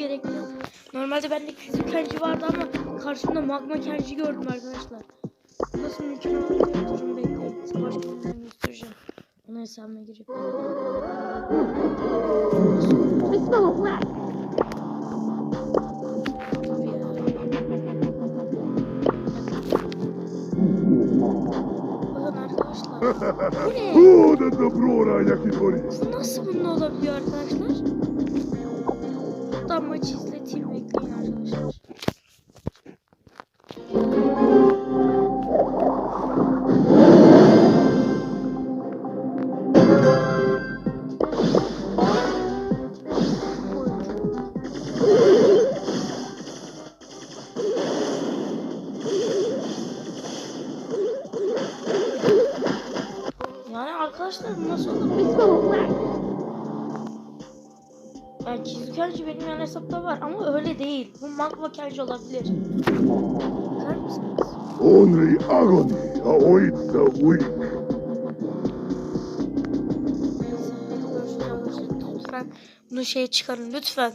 gerekli. Normalde bende küçük kenci vardı ama karşımda magma kenci gördüm arkadaşlar. Nasıl mümkün olduğunu durum bekleyin. Başka bir göstereceğim. Ona hesabına girip. Bu ne? Bu da doğru ahlaki doğru. Nasıl bunun olabiliyor arkadaşlar? arkadaşlar nasıl olur bilmiyorum ama. Yani çizgi benim yan hesapta var ama öyle değil. Bu magma kelci olabilir. Bakar? Only agony awaits the weak. Lütfen bunu şeye çıkarın lütfen.